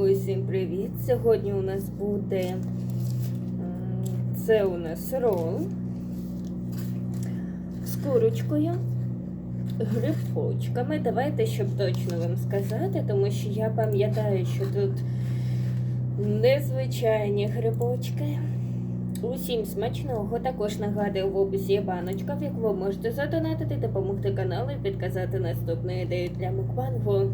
Усім привіт! Сьогодні у нас буде це у нас рол з курочкою, грибочками. Давайте, щоб точно вам сказати, тому що я пам'ятаю, що тут незвичайні грибочки. Усім смачного. Також нагадую, в описі є баночка, в яку ви можете задонатити, допомогти каналу і підказати наступну ідею для мукбангу.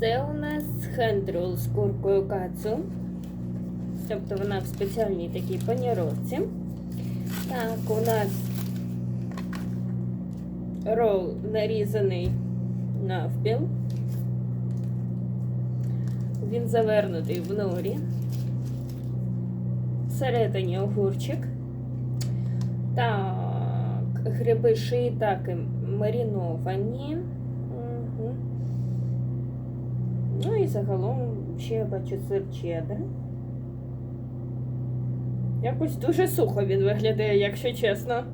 Це у нас хендрол з куркою кацу. Тобто вона в спеціальній такій паніровці. Так, у нас рол нарізаний навпіл. Він завернутий в норі. Всередині огурчик. Так, гриби шиїтаки мариновані. Ну і загалом ще бачу сир чеддер. Якось дуже сухо він виглядає, якщо чесно.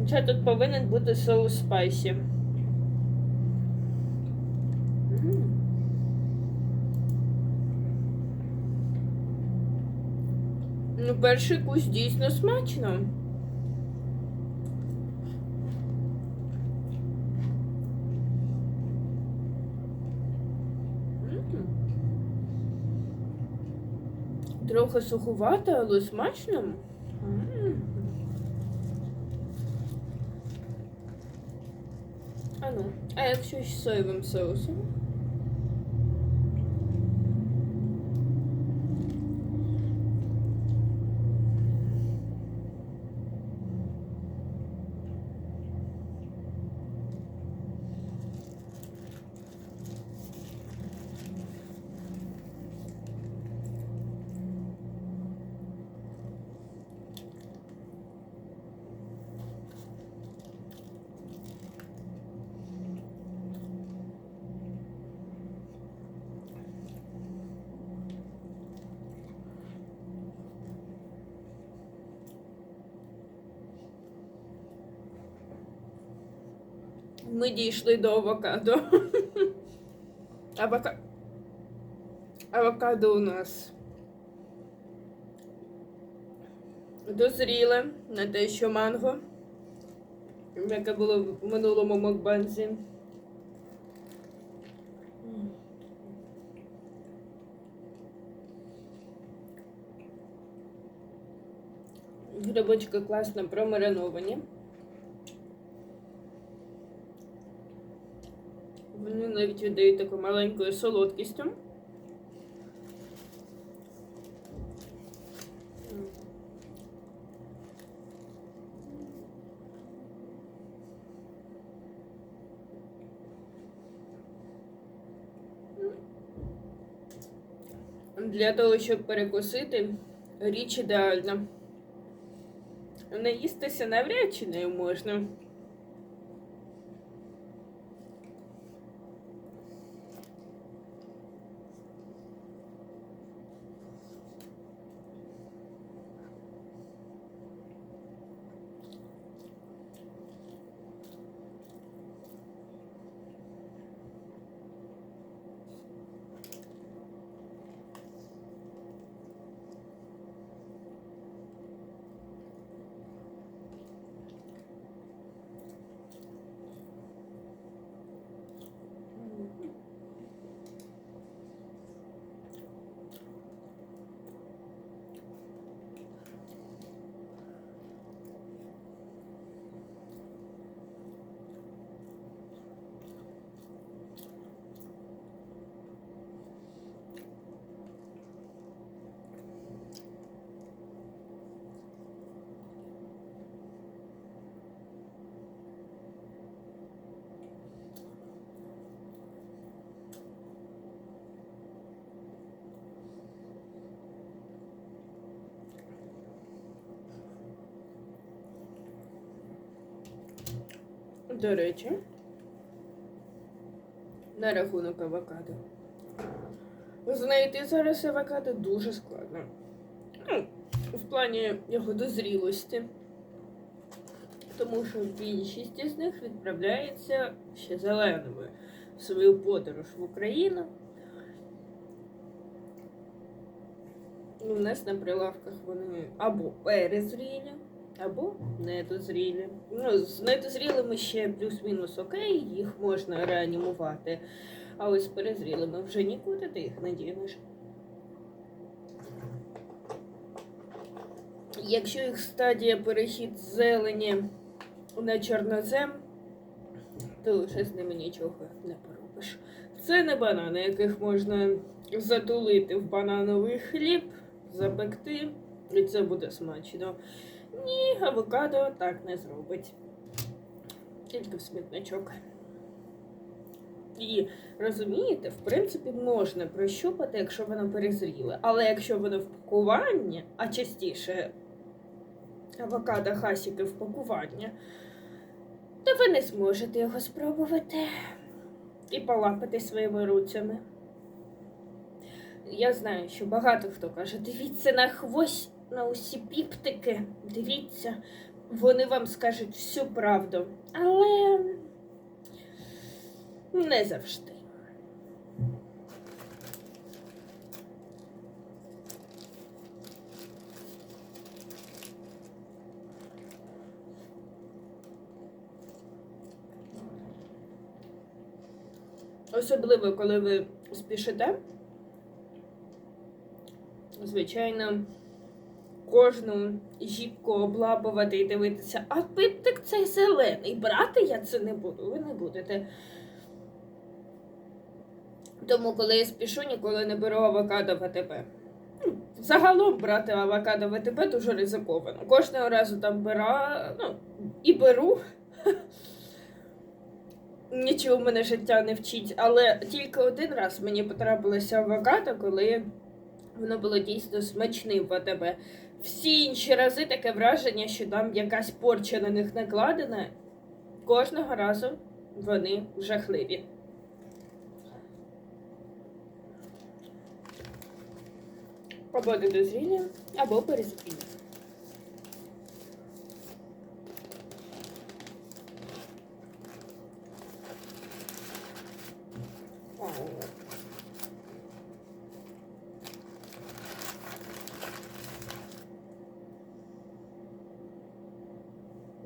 Хоча тут повинен бути соус спайсі. Ну, перший кусь дійсно смачно. Трохи суховато, але смачно. А ну, а якщо з соєвим соусом? Ми дійшли до авокадо. Авока... Авокадо у нас дозріле на те, що манго, яке було в минулому мокбанзі. Грибочки класно промариновані. Вони навіть віддають такою маленькою солодкістю. Для того, щоб перекусити, річ ідеальна. Наїстися навряд чи нею можна. До речі, на рахунок авокадо. Знайти зараз авокадо дуже складно. Ну, в плані його дозрілості. Тому що більшість із них відправляється ще зеленими. в свою подорож в Україну. У нас на прилавках вони або перезрілі, або недозрілі. Ну, з недозрілими ще плюс-мінус окей, їх можна реанімувати. А ось з перезрілими вже нікуди ти їх не дінеш. Якщо їх стадія перехід з зелені на чорнозем, то вже з ними нічого не поробиш. Це не банани, яких можна затулити в банановий хліб, запекти, і це буде смачно. Ні, авокадо так не зробить. Тільки в смітничок. І розумієте, в принципі, можна прощупати, якщо воно перезріле. Але якщо воно в пакуванні, а частіше авокадо хасіки в пакуванні, то ви не зможете його спробувати і полапати своїми руцями. Я знаю, що багато хто каже, дивіться на хвость, на усі піптики, дивіться, вони вам скажуть всю правду. Але не завжди. Особливо, коли ви спішите. Звичайно, кожну жіпку облапувати і дивитися, а пиптик цей зелений. Брати я це не буду, ви не будете. Тому, коли я спішу, ніколи не беру авокадо ВТБ. Ну, Загалом брати авокадо ВТБ дуже ризиковано. Кожного разу там бера, ну, і беру. Нічого мене життя не вчить, але тільки один раз мені потрапилося авокадо, коли воно було дійсно смачним в АТБ. Всі інші рази таке враження, що там якась порча на них накладена. Кожного разу вони жахливі. Або недозрілі, або перезрілі.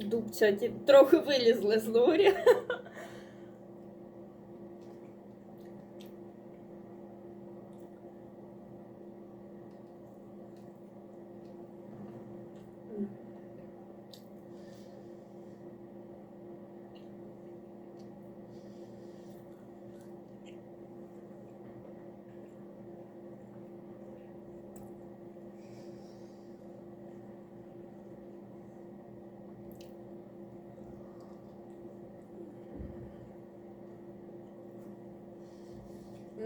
Дубця трохи вилізли з лорі.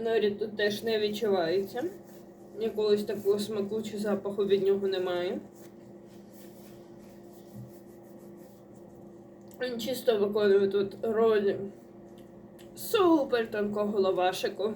Норі тут теж не відчувається. Якогось такого смаку чи запаху від нього немає. Він чисто виконує тут роль супер тонкого лавашику.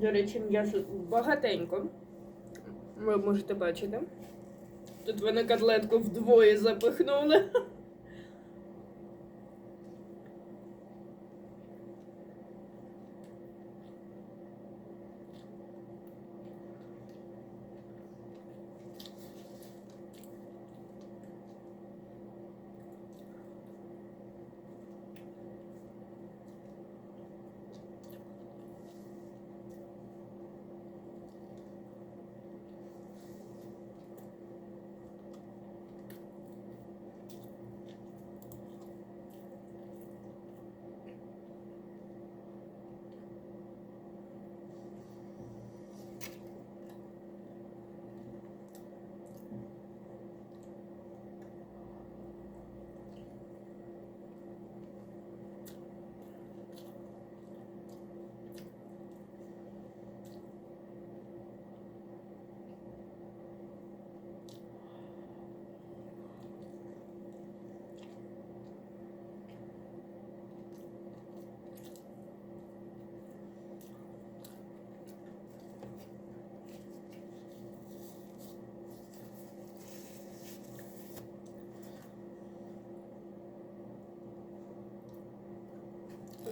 До речі, м'ясо багатенько. Ви можете бачити. Тут вони котлетку вдвоє запихнули.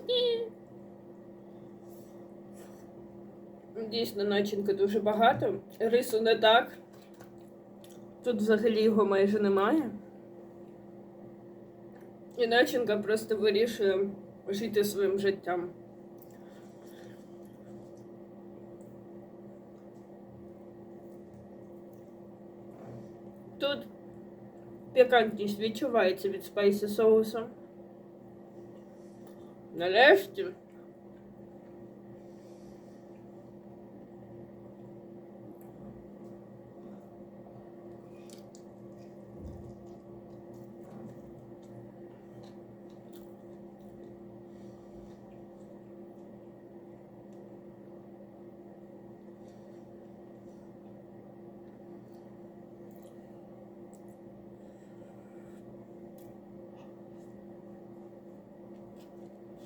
ні. Дійсно, начинки дуже багато. Рису не так. Тут взагалі його майже немає. І начинка просто вирішує жити своїм життям. Тут пікантність відчувається від спайсі соусу. Нарешті